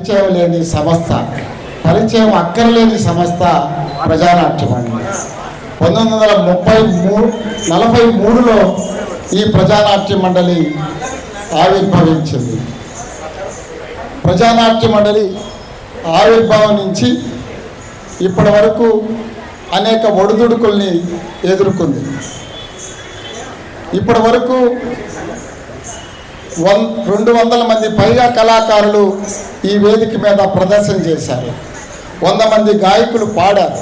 పరిచయం లేని సంస్థ పరిచయం అక్కరలేని సంస్థ ప్రజానాట్యమండలి పంతొమ్మిది వందల ముప్పై మూడు నలభై మూడులో ఈ ప్రజానాట్య మండలి ఆవిర్భవించింది. ప్రజానాట్య మండలి ఆవిర్భావం నుంచి ఇప్పటి వరకు అనేక ఒడిదుడుకుల్ని ఎదుర్కొంది. ఇప్పటి వరకు వన్ రెండు వందల మంది పైగా కళాకారులు ఈ వేదిక మీద ప్రదర్శన చేశారు. వంద మంది గాయకులు పాడారు.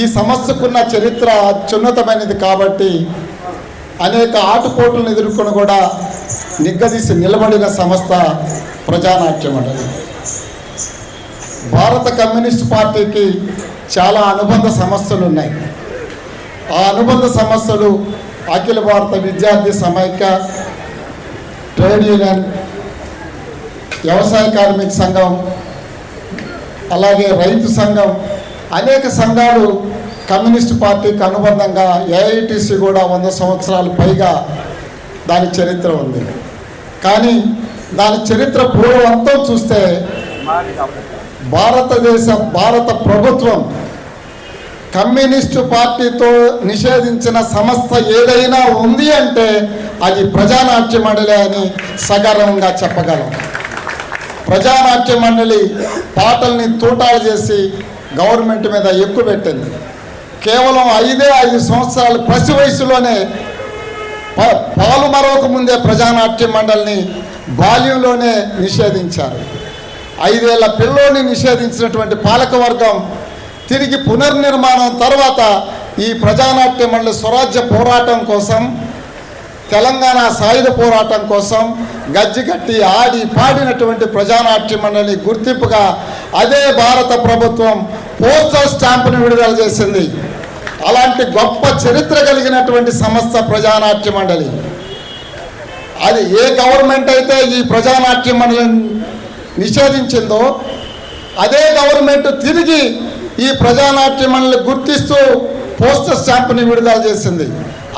ఈ సమస్యకున్న చరిత్ర అత్యున్నతమైనది కాబట్టి అనేక ఆటుపోట్లను ఎదుర్కొని కూడా నిగ్గదీసి నిలబడిన సంస్థ ప్రజానాట్య మండలి భారత కమ్యూనిస్ట్ పార్టీకి చాలా అనుబంధ సమస్యలు ఉన్నాయి. ఆ అనుబంధ సమస్యలు అఖిల భారత విద్యార్థి సమైక్య ట్రేడ్ యూనియన్ వ్యవసాయ కార్మిక సంఘం అలాగే రైతు సంఘం అనేక సంఘాలు కమ్యూనిస్ట్ పార్టీకి అనుబంధంగా ఏఐటిసి కూడా వంద సంవత్సరాలు పైగా దాని చరిత్ర ఉంది. కానీ దాని చరిత్ర పూర్వంతం చూస్తే భారతదేశ భారత ప్రభుత్వం కమ్యూనిస్టు పార్టీతో నిషేధించిన సంస్థ ఏదైనా ఉంది అంటే అది ప్రజానాట్య మండలి అని సగర్వంగా చెప్పగలం. ప్రజానాట్య మండలి పాటల్ని తూటాలు చేసి గవర్నమెంట్ మీద ఎక్కుపెట్టింది కేవలం ఐదే ఐదు సంవత్సరాలు పసి వయసులోనే ప- పాలు మరొక ముందే ప్రజానాట్య మండలిని బాల్యంలోనే నిషేధించారు. ఐదేళ్ళ పిల్లోని నిషేధించినటువంటి పాలకవర్గం తిరిగి పునర్నిర్మాణం తర్వాత ఈ ప్రజానాట్య మండలి స్వరాజ్య పోరాటం కోసం తెలంగాణ సాయుధ పోరాటం కోసం గజ్జిగట్టి ఆడి పాడినటువంటి ప్రజానాట్య మండలి గుర్తింపుగా అదే భారత ప్రభుత్వం పోస్టల్ స్టాంపును విడుదల చేసింది. అలాంటి గొప్ప చరిత్ర కలిగినటువంటి సంస్థ ప్రజానాట్య మండలి అది ఏ గవర్నమెంట్ అయితే ఈ ప్రజానాట్య మండలిని నిషేధించిందో అదే గవర్నమెంట్ తిరిగి ఈ ప్రజానాట్య మండలి గుర్తిస్తూ పోస్టర్ స్టాంప్ని విడుదల చేసింది.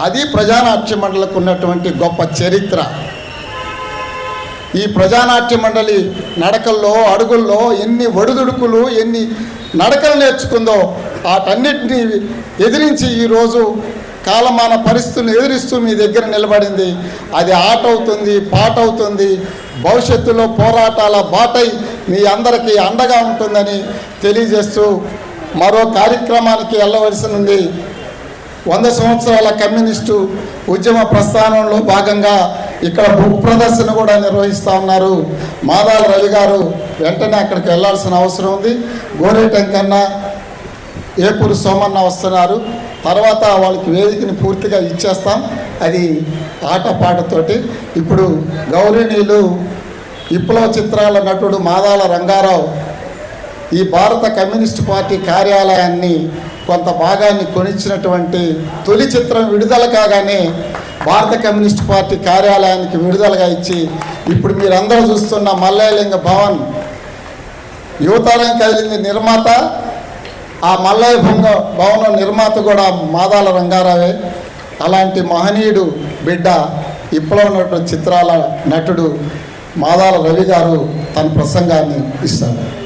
అది ప్రజానాట్య మండలికి ఉన్నటువంటి గొప్ప చరిత్ర. ఈ ప్రజానాట్య మండలి నడకల్లో అడుగుల్లో ఎన్ని ఒడిదుడుకులు ఎన్ని నడకలు నేర్చుకుందో వాటన్నిటిని ఎదిరించి ఈరోజు కాలమాన పరిస్థితులను ఎదిరిస్తూ మీ దగ్గర నిలబడింది. అది ఆట అవుతుంది పాట అవుతుంది. భవిష్యత్తులో పోరాటాల బాటై మీ అందరికీ అండగా ఉంటుందని తెలియజేస్తూ మరో కార్యక్రమానికి వెళ్ళవలసింది వంద సంవత్సరాల కమ్యూనిస్టు ఉద్యమ ప్రస్థానంలో భాగంగా ఇక్కడ బుక్ ప్రదర్శన కూడా నిర్వహిస్తూ ఉన్నారు. మాదాల రవి గారు వెంటనే అక్కడికి వెళ్ళాల్సిన అవసరం ఉంది. గోరేటంకన్న ఏపూరు సోమన్న వస్తున్నారు. తర్వాత వాళ్ళకి వేదికని పూర్తిగా ఇచ్చేస్తాం. అది ఆటపాటతోటి ఇప్పుడు గౌరీనీయులు విప్లవ చిత్రాల నటుడు మాదాల రంగారావు ఈ భారత కమ్యూనిస్ట్ పార్టీ కార్యాలయాన్ని కొంత భాగాన్ని కొనిచ్చినటువంటి తొలి చిత్రం విడుదల కాగానే భారత కమ్యూనిస్ట్ పార్టీ కార్యాలయానికి విడుదలగా ఇచ్చి ఇప్పుడు మీరందరూ చూస్తున్న మల్లయ్యలింగ భవన్ యువతరం కదిలింది నిర్మాత ఆ మల్లయ్య భంగ భవనం నిర్మాత కూడా మాదాల రంగారావే. అలాంటి మహనీయుడు బిడ్డ ఇప్పుడు ఉన్నటువంటి చిత్రాల నటుడు మాదాల రవి గారు తన ప్రసంగాన్ని ఇస్తారు.